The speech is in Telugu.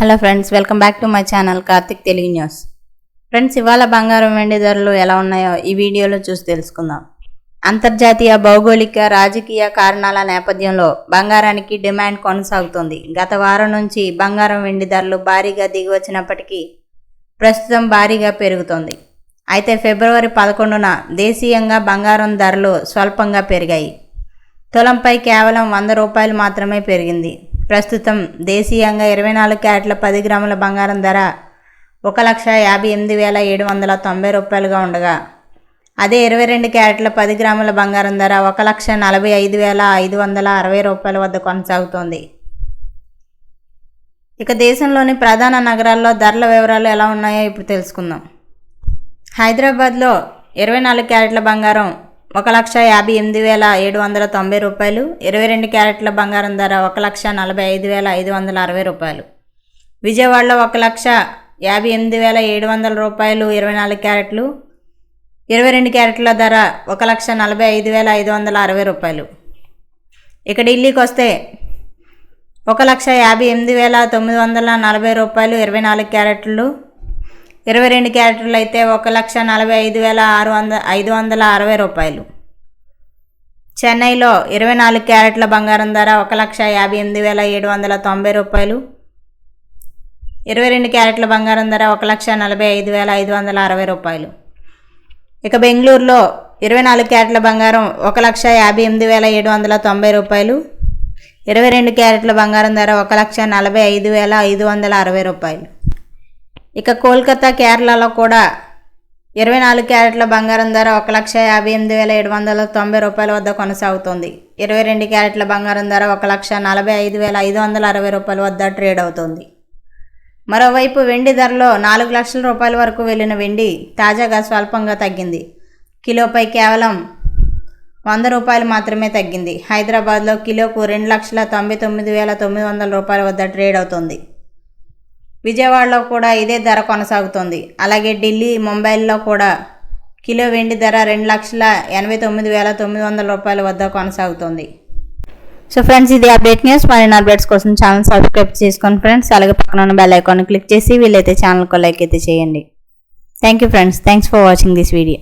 Hello friends welcome back to my channel Karthik Telugu news. Friends ఇవాళ బంగారం వెండి ధరలు ఎలా ఉన్నాయో ఈ వీడియోలో చూసి తెలుసుకుందాం. అంతర్జాతీయ భౌగోళిక రాజకీయ కారణాల నేపథ్యంలో బంగారానికి డిమాండ్ కొనసాగుతుంది. గత వారం నుంచి బంగారం వెండి ధరలు భారీగా దిగి వచ్చినప్పటికీ ప్రస్తుతం భారీగా పెరుగుతోంది. అయితే ఫిబ్రవరి పదకొండున దేశీయంగా బంగారం ధరలు స్వల్పంగా పెరిగాయి. తులంపై కేవలం వంద రూపాయలు మాత్రమే పెరిగింది. ప్రస్తుతం దేశీయంగా ఇరవై నాలుగు క్యారెట్ల పది గ్రాముల బంగారం ధర ఒక లక్ష యాభై ఎనిమిది వేల ఏడు వందల తొంభై రూపాయలుగా ఉండగా అదే ఇరవై రెండు క్యారెట్ల పది గ్రాముల బంగారం ధర ఒక లక్ష నలభై ఐదు వేల ఐదు వందల అరవై రూపాయల వద్ద కొనసాగుతోంది. ఇక దేశంలోని ప్రధాన నగరాల్లో ధరల వివరాలు ఎలా ఉన్నాయో ఇప్పుడు తెలుసుకుందాం. హైదరాబాద్లో ఇరవై నాలుగు క్యారెట్ల బంగారం ఒక లక్ష యాభై ఎనిమిది వేల ఏడు వందల తొంభై రూపాయలు ఇరవై రెండు క్యారెట్ల బంగారం ధర ఒక లక్ష నలభై ఐదు వేల ఐదు వందల అరవై రూపాయలు. విజయవాడలో ఒక లక్ష యాభై ఎనిమిది వేల ఏడు వందల రూపాయలు ఇరవై నాలుగు క్యారెట్లు ఇరవై రెండు క్యారెట్ల ధర ఒక లక్ష నలభై ఐదు వేల ఐదు వందల అరవై రూపాయలు. ఇక ఢిల్లీకి వస్తే ఒక లక్ష యాభై ఎనిమిది వేల తొమ్మిది వందల నలభై రూపాయలు ఇరవై నాలుగు క్యారెట్లు ఇరవై రెండు క్యారెట్లు అయితే ఒక లక్ష నలభై ఐదు వేల ఆరు వంద ఐదు వందల అరవై రూపాయలు. చెన్నైలో ఇరవై నాలుగు క్యారెట్ల బంగారం ధర ఒక లక్ష యాభై ఎనిమిది వేల ఏడు వందల తొంభై రూపాయలు. ఇరవై రెండు క్యారెట్ల బంగారం ధర ఒక లక్ష నలభై ఐదు వేల ఐదు వందల అరవై రూపాయలు. ఇక బెంగళూరులో ఇరవై నాలుగు క్యారెట్ల బంగారం ఒక లక్ష యాభై ఎనిమిది వేల ఏడు వందల తొంభై రూపాయలు. ఇరవై రెండు క్యారెట్ల బంగారం ధర ఒక లక్ష నలభై ఐదు వేల ఐదు వందల అరవై రూపాయలు. ఇక కోల్కతా కేరళలో కూడా ఇరవై నాలుగు క్యారెట్ల బంగారం ధర ఒక లక్ష యాభై ఎనిమిది వేల ఏడు వందల తొంభై రూపాయల వద్ద కొనసాగుతుంది. ఇరవై రెండు క్యారెట్ల బంగారం ధర ఒక లక్ష నలభై ఐదు వేల ఐదు వందల అరవై రూపాయల వద్ద ట్రేడ్ అవుతుంది. మరోవైపు వెండి ధరలో నాలుగు లక్షల రూపాయల వరకు వెళ్ళిన వెండి తాజాగా స్వల్పంగా తగ్గింది. కిలోపై కేవలం వంద రూపాయలు మాత్రమే తగ్గింది. హైదరాబాద్లో కిలోకు రెండు లక్షల తొంభై తొమ్మిది వేల తొమ్మిది వందల రూపాయల వద్ద ట్రేడ్ అవుతుంది. విజయవాడలో కూడా ఇదే ధర కొనసాగుతుంది. అలాగే ఢిల్లీ ముంబైల్లో కూడా కిలో వెండి ధర రెండు లక్షల ఎనభై తొమ్మిది వేల తొమ్మిది వందల రూపాయల వద్ద కొనసాగుతుంది. సో ఫ్రెండ్స్ ఇది అప్డేట్ న్యూస్. మరిన్ని అప్డేట్స్ కోసం ఛానల్ సబ్స్క్రైబ్ చేసుకోండి ఫ్రెండ్స్. అలాగే పక్కన ఉన్న బెల్ ఐకాన్ క్లిక్ చేసి వీలైతే ఛానల్కు లైక్ అయితే చేయండి. Thank you friends thanks for watching this video